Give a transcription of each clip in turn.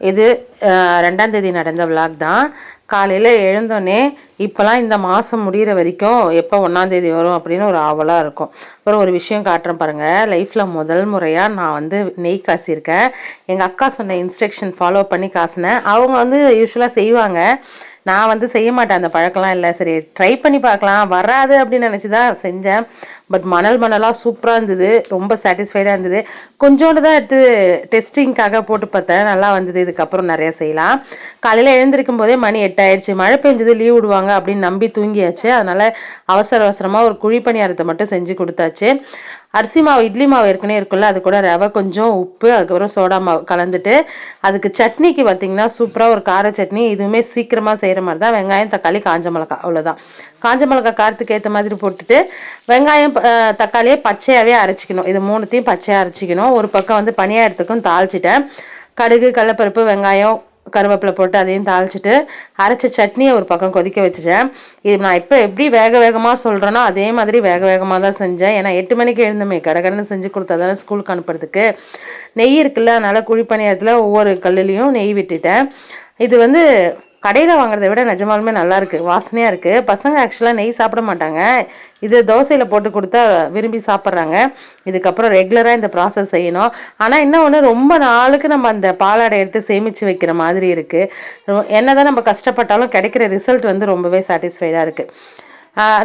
இது ரெண்டாம் தேதி நடந்த விளாக் தான். காலையில் எழுந்தோடனே இப்போலாம் இந்த மாதம் முடிகிற வரைக்கும் எப்போ ஒன்றாந்தேதி வரும் அப்படின்னு ஒரு ஆவலாக இருக்கும். அப்புறம் ஒரு விஷயம் காட்டுறேன் பாருங்கள் லைஃப்பில் முதல் முறையாக நான் வந்து நெய் காசியிருக்கேன். எங்கள் அக்கா சொன்ன இன்ஸ்ட்ரக்ஷன் ஃபாலோ பண்ணி காசினேன். அவங்க வந்து யூஸ்வலாக செய்வாங்க. நான் வந்து செய்ய மாட்டேன். அந்த பழக்கம்லாம் இல்லை. சரி ட்ரை பண்ணி பார்க்கலாம். வராது அப்படின்னு நினச்சி தான் செஞ்சேன். பட் மணல் மணலாக சூப்பராக இருந்தது. ரொம்ப சாட்டிஸ்ஃபைடாக இருந்தது. கொஞ்சோண்டு தான் எடுத்து டெஸ்டிங்க்காக போட்டு பார்த்தேன். நல்லா வந்தது. இதுக்கப்புறம் நிறைய செய்யலாம். காலையில் எழுந்திருக்கும் போதே மணி எட்டாயிடுச்சு மழை பெஞ்சது லீவ் விடுவாங்க அப்படின்னு நம்பி தூங்கியாச்சு. அதனால் அவசர அவசரமாக ஒரு குழி பணியாரத்தை மட்டும் செஞ்சு கொடுத்தாச்சு. அரிசி மாவு இட்லி மாவு ஏற்கனவே இருக்குல்ல அது கூட ரவை கொஞ்சம் உப்பு அதுக்கப்புறம் சோடா மாவு கலந்துட்டு அதுக்கு சட்னிக்கு பார்த்தீங்கன்னா சூப்பராக ஒரு கார சட்னி இதுவுமே சீக்கிரமாக செய்கிற மாதிரி தான். வெங்காயம் தக்காளி காஞ்ச மிளகா அவ்வளோதான் காஞ்ச மிளகா காரத்துக்கு ஏற்ற மாதிரி போட்டுட்டு வெங்காயம் தக்காளியை பச்சையாகவே அரைச்சிக்கணும். இது மூணுத்தையும் பச்சையாக அரைச்சிக்கணும். ஒரு பக்கம் வந்து பணியாரத்துக்கும் தாளிச்சிட்டேன். கடுகு கடலப்பருப்பு வெங்காயம் கருவேப்பிலை போட்டு அதையும் தாளிச்சிட்டு அரைச்ச சட்னியை ஒரு பக்கம் கொதிக்க வச்சுட்டேன். இது நான் இப்போ எப்படி வேக வேகமாக சொல்கிறேனோ அதே மாதிரி வேக வேகமாக தான் செஞ்சேன். ஏன்னா எட்டு மணிக்கு எழுந்தமே கடகடன்னு செஞ்சு கொடுத்தா தானே ஸ்கூலுக்கு அனுப்புறதுக்கு. நெய் இருக்குல்ல அதனால் குழிப்பணியத்தில் ஒவ்வொரு கல்லுலேயும் நெய் விட்டுட்டேன். இது வந்து கடையில் வாங்குறதை விட நிஜமாலுமே நல்லா இருக்குது வாசனையாக இருக்குது பசங்க ஆக்சுவலாக நெய் சாப்பிட மாட்டாங்க. இது தோசையில் போட்டு கொடுத்தா விரும்பி சாப்பிட்றாங்க. இதுக்கப்புறம் ரெகுலராக இந்த ப்ராசஸ் செய்யணும். ஆனால் என்ன ஒன்று ரொம்ப நாளுக்கு நம்ம அந்த பாலாடை எடுத்து சேமித்து வைக்கிற மாதிரி இருக்குது என்னதான் நம்ம கஷ்டப்பட்டாலும் கிடைக்கிற ரிசல்ட் வந்து ரொம்பவே சாட்டிஸ்ஃபைடாக இருக்குது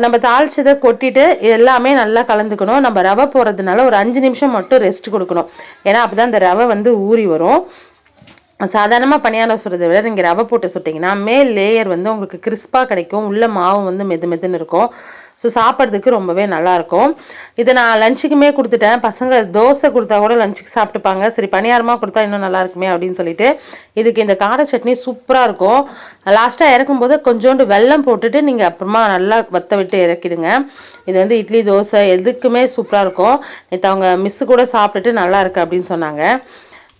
நம்ம தாளிச்சதை கொட்டிட்டு எல்லாமே நல்லா கலந்துக்கணும். நம்ம ரவை போடுறதுனால ஒரு அஞ்சு நிமிஷம் மட்டும் ரெஸ்ட் கொடுக்கணும். ஏன்னா அப்பதான் அந்த ரவை வந்து ஊறி வரும். சாதாரணமாக பணியாரம் சுடுறதை விட நீங்கள் ரவை போட்டு சுட்டிங்கன்னா மேல் லேயர் வந்து உங்களுக்கு கிறிஸ்பாக கிடைக்கும். உள்ள மாவு வந்து மெது மெதுன்னு இருக்கும். ஸோ சாப்பிட்றதுக்கு ரொம்பவே நல்லாயிருக்கும். இதை நான் லஞ்சுக்குமே கொடுத்துட்டேன். பசங்க தோசை கொடுத்தா கூட லஞ்சுக்கு சாப்பிட்டுப்பாங்க. சரி பணியாரமாக கொடுத்தா இன்னும் நல்லா இருக்குமே அப்படின்னு சொல்லிட்டு இதுக்கு இந்த கார சட்னி சூப்பராக இருக்கும். லாஸ்ட்டாக இறக்கும்போது கொஞ்சோண்டு வெல்லம் போட்டுட்டு நீங்கள் அப்புறமா நல்லா வத்த விட்டு இறக்கிடுங்க. இது வந்து இட்லி தோசை எதுக்குமே சூப்பராக இருக்கும். நேற்று அவங்க மிஸ்ஸு கூட சாப்பிட்டுட்டு நல்லா இருக்குது அப்படின்னு சொன்னாங்க.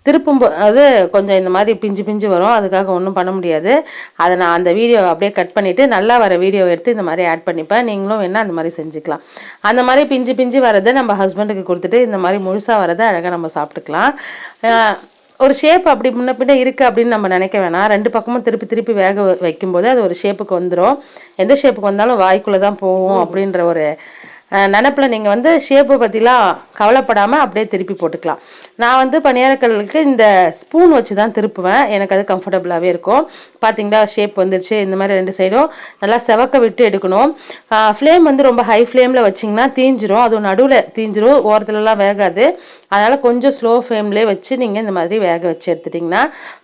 திருப்பும் அது கொஞ்சம் இந்த மாதிரி பிஞ்சு பிஞ்சு வரும். அதுக்காக ஒன்றும் பண்ண முடியாது. அதை நான் அந்த வீடியோ அப்படியே கட் பண்ணிவிட்டு நல்லா வர வீடியோ எடுத்து இந்த மாதிரி ஆட் பண்ணிப்பேன். நீங்களும் வேணால் அந்த மாதிரி செஞ்சுக்கலாம். அந்த மாதிரி பிஞ்சு பிஞ்சு வரதை நம்ம ஹஸ்பண்டுக்கு கொடுத்துட்டு இந்த மாதிரி முழுசாக வரதை அழகாக நம்ம சாப்பிட்டுக்கலாம். ஒரு ஷேப் அப்படி முன்ன பின்ன இருக்குது அப்படின்னு நம்ம நினைக்க வேணாம். ரெண்டு பக்கமும் திருப்பி திருப்பி வேக வைக்கும்போது அது ஒரு ஷேப்புக்கு வந்துடும் எந்த ஷேப்புக்கு வந்தாலும் வாய்க்குள்ளே தான் போகும் அப்படின்ற ஒரு நினப்பில் நீங்கள் வந்து ஷேப்பை பற்றிலாம் கவலைப்படாமல் அப்படியே திருப்பி போட்டுக்கலாம். நான் வந்து பணியாரக்கல்லுக்கு இந்த ஸ்பூன் வச்சு தான் திருப்புவேன். எனக்கு அது கம்ஃபர்டபுளாகவே இருக்கும். பார்த்தீங்களா ஷேப் வந்துருச்சு. இந்த மாதிரி ரெண்டு சைடும் நல்லா செவக்க விட்டு எடுக்கணும். ஃப்ளேம் வந்து ரொம்ப ஹை ஃப்ளேமில் வச்சிங்கன்னா தீஞ்சிரும். அதுவும் நடுவில் தீஞ்சிரும். ஓரத்துலலாம் வேகாது. அதனால் கொஞ்சம் ஸ்லோ ஃப்ளேம்லேயே வச்சு நீங்கள் இந்த மாதிரி வேக வச்சு எடுத்துட்டிங்கன்னா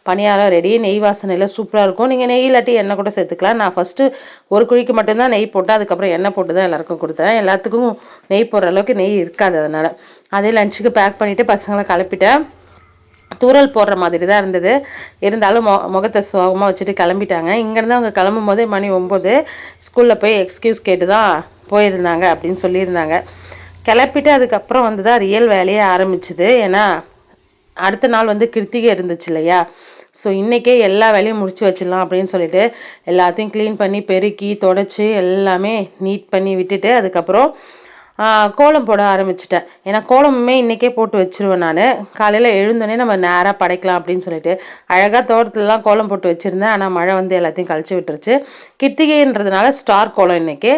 பணியாரம் ரெடி. நெய் வாசனையில் சூப்பராக இருக்கும். நீங்கள் நெய் இல்லாட்டி எண்ணெய் கூட சேர்த்துக்கலாம். நான் ஃபஸ்ட்டு ஒரு குழிக்கு மட்டும்தான் நெய் போட்டேன். அதுக்கப்புறம் எண்ணெய் போட்டு தான் எல்லாருக்கும் கொடுத்தேன். எல்லாத்துக்கும் நெய் போடுற அளவுக்கு நெய் இருக்காது அதனால். அதே லஞ்சுக்கு பேக் பண்ணிவிட்டு பசங்களை கிளப்பிட்டேன். தூரல் போடுற மாதிரி தான் இருந்தது. இருந்தாலும் மொ முகத்தை சோகமாக வச்சுட்டு கிளம்பிட்டாங்க. இங்கேருந்து அவங்க கிளம்பும் போதே மணி ஒம்பது. ஸ்கூலில் போய் எக்ஸ்கியூஸ் கேட்டு தான் போயிருந்தாங்க அப்படின்னு சொல்லியிருந்தாங்க. கிளப்பிட்டு அதுக்கப்புறம் வந்து தான் ரியல் வேலையே ஆரம்பிச்சுது. ஏன்னா அடுத்த நாள் வந்து கிருத்திகை இருந்துச்சு இல்லையா? ஸோ இன்றைக்கே எல்லா வேலையும் முடிச்சு வச்சிடலாம் அப்படின்னு சொல்லிட்டு எல்லாத்தையும் க்ளீன் பண்ணி பெருக்கி தொடச்சி எல்லாமே நீட் பண்ணி விட்டுட்டு அதுக்கப்புறம் கோலம் போட ஆரம்பிச்சிட்டேன். ஏன்னா கோலமுமே இன்றைக்கே போட்டு வச்சிருவேன் நான். காலையில் எழுந்தோடனே நம்ம நேராக படைக்கலாம் அப்படின்னு சொல்லிட்டு அழகாக தோட்டத்துலலாம் கோலம் போட்டு வச்சுருந்தேன். ஆனால் மழை வந்து எல்லாத்தையும் கழிச்சு விட்டுருச்சு. கிருத்திகைன்றதுனால ஸ்டார் கோலம் இன்னைக்கு.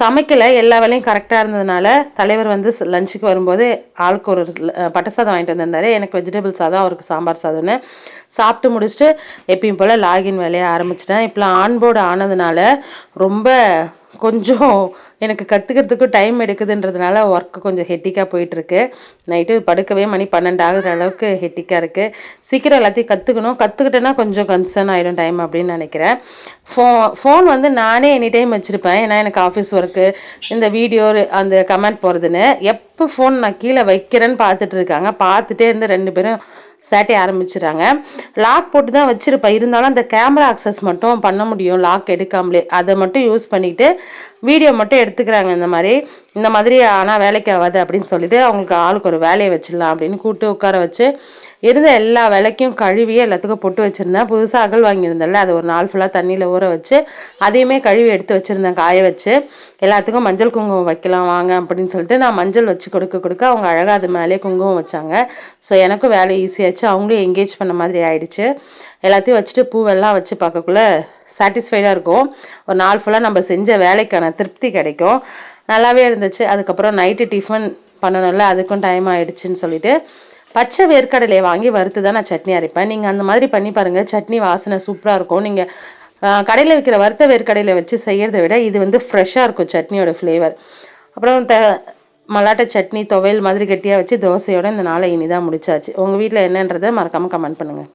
சமைக்கலை எல்லா வேலையும் கரெக்டாக இருந்ததுனால தலைவர் வந்து லஞ்சுக்கு வரும்போது ஆளுக்கு ஒரு பட்டசாதம் பட்டை சாதம் வாங்கிட்டு வந்திருந்தாரு. எனக்கு வெஜிடபிள் சாதம் அவருக்கு சாம்பார் சாதம்னு சாப்பிட்டு முடிச்சுட்டு எப்பயும் போல் லாகின் வேலையை ஆரம்பிச்சிட்டேன். இப்போ ஆன்போர்டு ஆனதுனால ரொம்ப கொஞ்சம் எனக்கு கற்றுக்கிறதுக்கும் டைம் எடுக்குதுன்றதுனால ஒர்க்கு கொஞ்சம் ஹெட்டிக்காக போயிட்டுருக்கு. நைட்டு படுக்கவே மணி பன்னெண்டு ஆகுற அளவுக்கு ஹெட்டிக்காக இருக்குது சீக்கிரம் எல்லாத்தையும் கற்றுக்கணும் கற்றுக்கிட்டேன்னா கொஞ்சம் கன்சர்ன் ஆகிடும் டைம் அப்படின்னு நினைக்கிறேன். ஃபோ ஃபோன் வந்து நானே எனி டைம் வச்சுருப்பேன். ஏன்னா எனக்கு ஆஃபீஸ் ஒர்க்கு இந்த வீடியோ அந்த கமெண்ட் போகிறதுன்னு எப்போ ஃபோன் நான் கீழே வைக்கிறேன்னு பார்த்துட்டு இருக்காங்க. பார்த்துட்டே இருந்து ரெண்டு பேரும் சேட்டை ஆரம்பிச்சிடுறாங்க லாக் போட்டு தான் வச்சுருப்பேன். இருந்தாலும் அந்த கேமரா அக்சஸ் மட்டும் பண்ண முடியும். லாக் எடுக்காமலே. அதை மட்டும் யூஸ் பண்ணிக்கிட்டு வீடியோ மட்டும் எடுத்துக்கிறாங்க இந்த மாதிரி. இந்த மாதிரி ஆனால் வேலைக்கு ஆகாது அப்படின்னு சொல்லிட்டு அவங்களுக்கு ஆளுக்கு ஒரு வேலையை வச்சிடலாம் அப்படின்னு கூப்பிட்டு உட்கார வச்சு இருந்த எல்லா விளக்கையும் கழுவி எல்லாத்துக்கும் பொட்டு வச்சுருந்தேன். புதுசாக அகல் வாங்கியிருந்தேன்ல அது ஒரு நாள் ஃபுல்லாக தண்ணியில் ஊற வச்சு அதையுமே கழுவி எடுத்து வச்சுருந்தேன் காய வச்சு. எல்லாத்துக்கும் மஞ்சள் குங்குமம் வைக்கலாம் வாங்க அப்படின்னு சொல்லிட்டு நான் மஞ்சள் வச்சு கொடுக்க கொடுக்க அவங்க அழகாக அது மேலே குங்குமம் வச்சாங்க. ஸோ எனக்கும் வேலை ஈஸியாச்சு அவங்களும் என்கேஜ் பண்ண மாதிரி ஆயிடுச்சு. எல்லாத்தையும் வச்சுட்டு பூவெல்லாம் வச்சு பார்க்கக்குள்ள சாட்டிஸ்ஃபைடாக இருக்கும். ஒரு நாள் ஃபுல்லாக நம்ம செஞ்ச வேலைக்கான திருப்தி கிடைக்கும். நல்லாவே இருந்துச்சு. அதுக்கப்புறம் நைட்டு டிஃபன் பண்ணணும்ல அதுக்கும் டைம் ஆகிடுச்சின்னு சொல்லிட்டு பச்சை வேர்க்கடலையை வாங்கி வறுத்து தான் நான் சட்னி அரைப்பேன். நீங்கள் அந்த மாதிரி பண்ணி பாருங்கள் சட்னி வாசனை சூப்பராக இருக்கும். நீங்கள் கடையில் விற்கிற வறுத்த வேர்க்கடையில் வச்சு செய்கிறத விட இது வந்து ஃப்ரெஷ்ஷாக இருக்கும் சட்னியோட ஃப்ளேவர் அப்புறம் த மல்லாட்டை சட்னி துவையல் மாதிரி கெட்டியாக வச்சு தோசையோட இந்த நாளை இனி தான் முடிச்சாச்சு. உங்கள் வீட்டில் என்னன்றதை மறக்காமல் கமெண்ட் பண்ணுங்கள்